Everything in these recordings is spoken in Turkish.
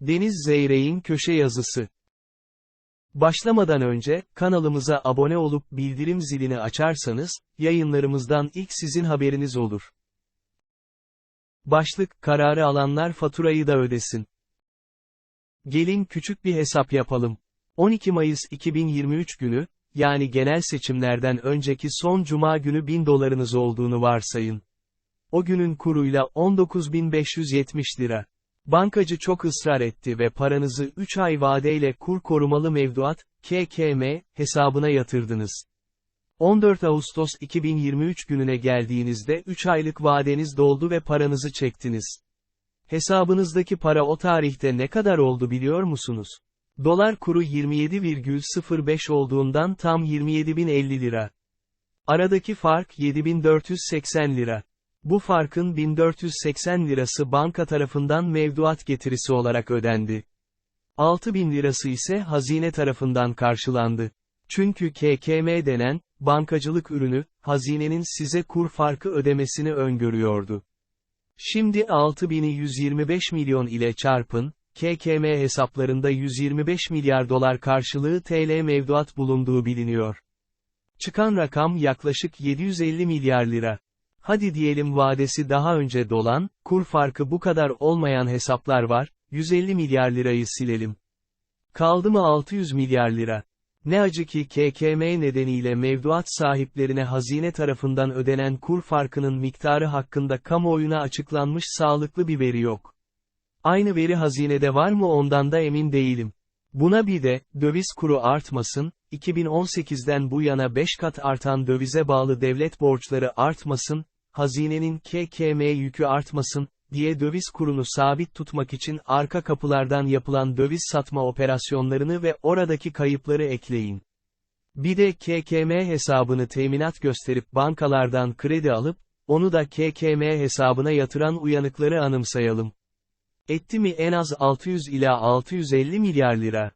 Deniz Zeyrek'in köşe yazısı. Başlamadan önce, kanalımıza abone olup bildirim zilini açarsanız, yayınlarımızdan ilk sizin haberiniz olur. Başlık, kararı alanlar faturayı da ödesin. Gelin küçük bir hesap yapalım. 12 Mayıs 2023 günü, yani genel seçimlerden önceki son cuma günü 1000 dolarınız olduğunu varsayın. O günün kuruyla 19.570 lira. Bankacı çok ısrar etti ve paranızı 3 ay vadeyle kur korumalı mevduat, KKM, hesabına yatırdınız. 14 Ağustos 2023 gününe geldiğinizde 3 aylık vadeniz doldu ve paranızı çektiniz. Hesabınızdaki para o tarihte ne kadar oldu biliyor musunuz? Dolar kuru 27,05 olduğundan tam 27.050 lira. Aradaki fark 7480 lira. Bu farkın 1480 lirası banka tarafından mevduat getirisi olarak ödendi. 6000 lirası ise hazine tarafından karşılandı. Çünkü KKM denen, bankacılık ürünü, hazinenin size kur farkı ödemesini öngörüyordu. Şimdi 6125 milyon ile çarpın, KKM hesaplarında 125 milyar dolar karşılığı TL mevduat bulunduğu biliniyor. Çıkan rakam yaklaşık 750 milyar lira. Hadi diyelim vadesi daha önce dolan, kur farkı bu kadar olmayan hesaplar var, 150 milyar lirayı silelim. Kaldı mı 600 milyar lira? Ne acı ki KKM nedeniyle mevduat sahiplerine hazine tarafından ödenen kur farkının miktarı hakkında kamuoyuna açıklanmış sağlıklı bir veri yok. Aynı veri hazinede var mı ondan da emin değilim. Buna bir de, döviz kuru artmasın, 2018'den bu yana 5 kat artan dövize bağlı devlet borçları artmasın, hazinenin KKM yükü artmasın, diye döviz kurunu sabit tutmak için arka kapılardan yapılan döviz satma operasyonlarını ve oradaki kayıpları ekleyin. Bir de KKM hesabını teminat gösterip bankalardan kredi alıp, onu da KKM hesabına yatıran uyanıkları anımsayalım. Etti mi en az 600 ila 650 milyar lira.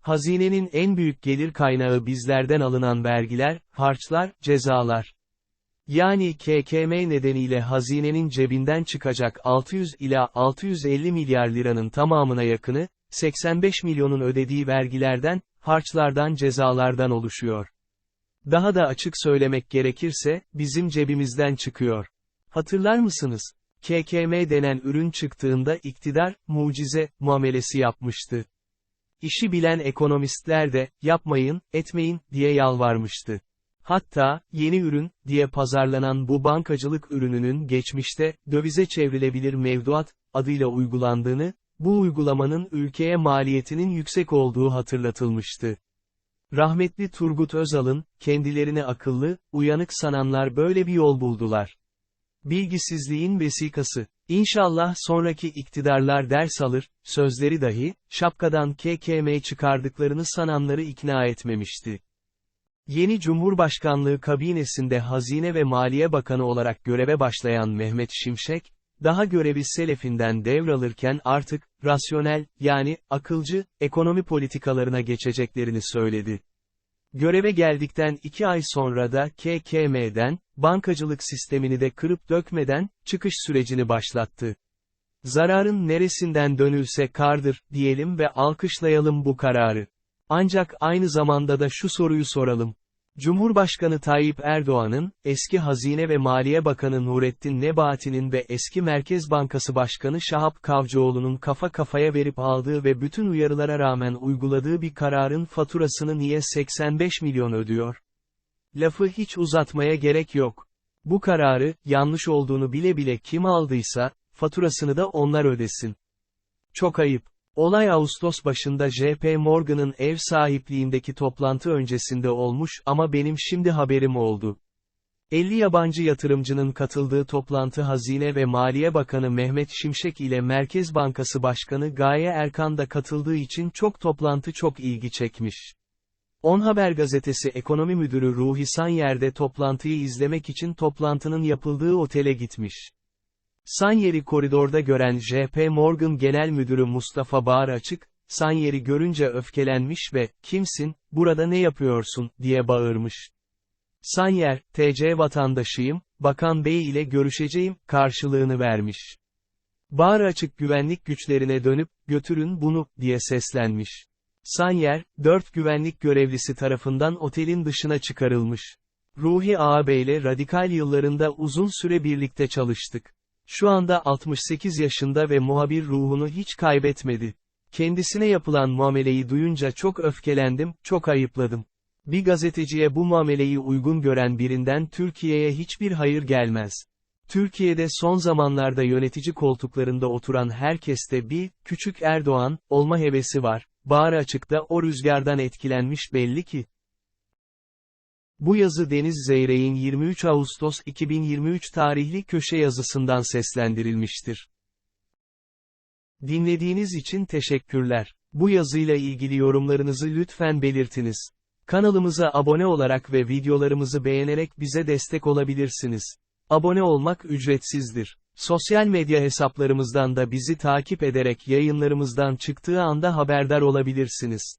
Hazinenin en büyük gelir kaynağı bizlerden alınan vergiler, harçlar, cezalar. Yani KKM nedeniyle hazinenin cebinden çıkacak 600 ila 650 milyar liranın tamamına yakını, 85 milyonun ödediği vergilerden, harçlardan cezalardan oluşuyor. Daha da açık söylemek gerekirse, bizim cebimizden çıkıyor. Hatırlar mısınız? KKM denen ürün çıktığında iktidar, mucize, muamelesi yapmıştı. İşi bilen ekonomistler de, yapmayın, etmeyin, diye yalvarmıştı. Hatta, yeni ürün, diye pazarlanan bu bankacılık ürününün geçmişte, dövize çevrilebilir mevduat, adıyla uygulandığını, bu uygulamanın ülkeye maliyetinin yüksek olduğu hatırlatılmıştı. Rahmetli Turgut Özal'ın, kendilerini akıllı, uyanık sananlar böyle bir yol buldular. Bilgisizliğin vesikası. İnşallah sonraki iktidarlar ders alır, sözleri dahi, şapkadan KKM çıkardıklarını sananları ikna etmemişti. Yeni Cumhurbaşkanlığı kabinesinde Hazine ve Maliye Bakanı olarak göreve başlayan Mehmet Şimşek, daha görevi Selefinden devralırken artık, rasyonel, yani, akılcı, ekonomi politikalarına geçeceklerini söyledi. Göreve geldikten iki ay sonra da KKM'den, bankacılık sistemini de kırıp dökmeden, çıkış sürecini başlattı. Zararın neresinden dönülse kardır, diyelim ve alkışlayalım bu kararı. Ancak aynı zamanda da şu soruyu soralım. Cumhurbaşkanı Tayyip Erdoğan'ın, eski Hazine ve Maliye Bakanı Nurettin Nebati'nin ve eski Merkez Bankası Başkanı Şahap Kavcıoğlu'nun kafa kafaya verip aldığı ve bütün uyarılara rağmen uyguladığı bir kararın faturasını niye 85 milyon ödüyor? Lafı hiç uzatmaya gerek yok. Bu kararı, yanlış olduğunu bile bile kim aldıysa, faturasını da onlar ödesin. Çok ayıp. Olay Ağustos başında JP Morgan'ın ev sahipliğindeki toplantı öncesinde olmuş ama benim şimdi haberim oldu. 50 yabancı yatırımcının katıldığı toplantı Hazine ve Maliye Bakanı Mehmet Şimşek ile Merkez Bankası Başkanı Gaye Erkan da katıldığı için çok toplantı çok ilgi çekmiş. On Haber gazetesi ekonomi müdürü Ruhi Sanyer'de toplantıyı izlemek için toplantının yapıldığı otele gitmiş. Sanyeri koridorda gören JP Morgan Genel Müdürü Mustafa Bağır Açık, Sanyeri görünce öfkelenmiş ve, kimsin, burada ne yapıyorsun, diye bağırmış. Sanyer, TC vatandaşıyım, Bakan Bey ile görüşeceğim, karşılığını vermiş. Bağır açık güvenlik güçlerine dönüp, götürün bunu, diye seslenmiş. Sanyer, dört güvenlik görevlisi tarafından otelin dışına çıkarılmış. Ruhi ağabeyle radikal yıllarında uzun süre birlikte çalıştık. Şu anda 68 yaşında ve muhabir ruhunu hiç kaybetmedi. Kendisine yapılan muameleyi duyunca çok öfkelendim, çok ayıpladım. Bir gazeteciye bu muameleyi uygun gören birinden Türkiye'ye hiçbir hayır gelmez. Türkiye'de son zamanlarda yönetici koltuklarında oturan herkeste bir, küçük Erdoğan, olma hevesi var, bağır açıkta o rüzgardan etkilenmiş belli ki. Bu yazı Deniz Zeyrek'in 23 Ağustos 2023 tarihli köşe yazısından seslendirilmiştir. Dinlediğiniz için teşekkürler. Bu yazıyla ilgili yorumlarınızı lütfen belirtiniz. Kanalımıza abone olarak ve videolarımızı beğenerek bize destek olabilirsiniz. Abone olmak ücretsizdir. Sosyal medya hesaplarımızdan da bizi takip ederek yayınlarımızdan çıktığı anda haberdar olabilirsiniz.